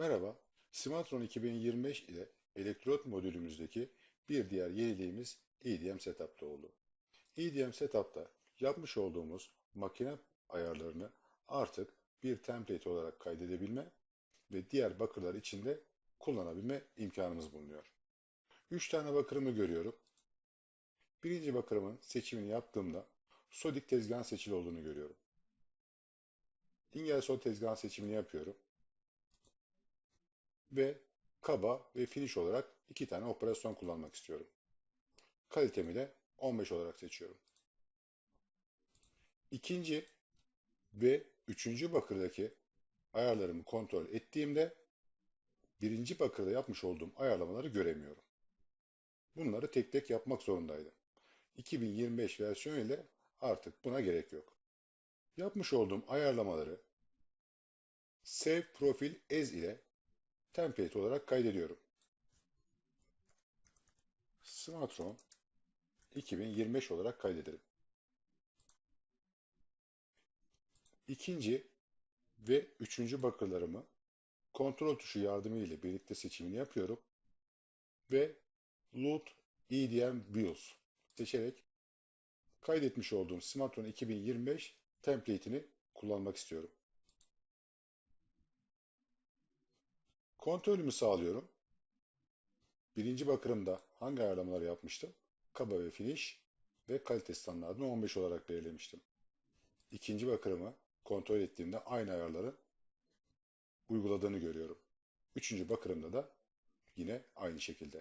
Merhaba, Smartron 2025 ile elektrot modülümüzdeki bir diğer yeniliğimiz EDM Setup'ta oldu. EDM Setup'ta yapmış olduğumuz makine ayarlarını artık bir template olarak kaydedebilme ve diğer bakırlar içinde kullanabilme imkanımız bulunuyor. 3 tane bakırımı görüyorum. Birinci bakırımın seçimini yaptığımda Sodik tezgahın seçili olduğunu görüyorum. Ingersoll tezgahın seçimini yapıyorum ve kaba ve finish olarak iki tane operasyon kullanmak istiyorum. Kalitemi de 15 olarak seçiyorum. İkinci ve üçüncü bakırdaki ayarlarımı kontrol ettiğimde birinci bakırda yapmış olduğum ayarlamaları göremiyorum. Bunları tek tek yapmak zorundaydım. 2025 versiyon ile artık buna gerek yok. Yapmış olduğum ayarlamaları Save Profil As ile template olarak kaydediyorum. Smartphone 2025 olarak kaydedelim. İkinci ve üçüncü bakırlarımı kontrol tuşu yardımıyla birlikte seçimini yapıyorum ve Load EDM Views seçerek kaydetmiş olduğum Smartphone 2025 template'ini kullanmak istiyorum. Kontrolümü sağlıyorum. Birinci bakırımda hangi ayarlamaları yapmıştım? Kaba ve finish ve kalite standartını 15 olarak belirlemiştim. İkinci bakırımı kontrol ettiğimde aynı ayarları uyguladığını görüyorum. Üçüncü bakırımda da yine aynı şekilde.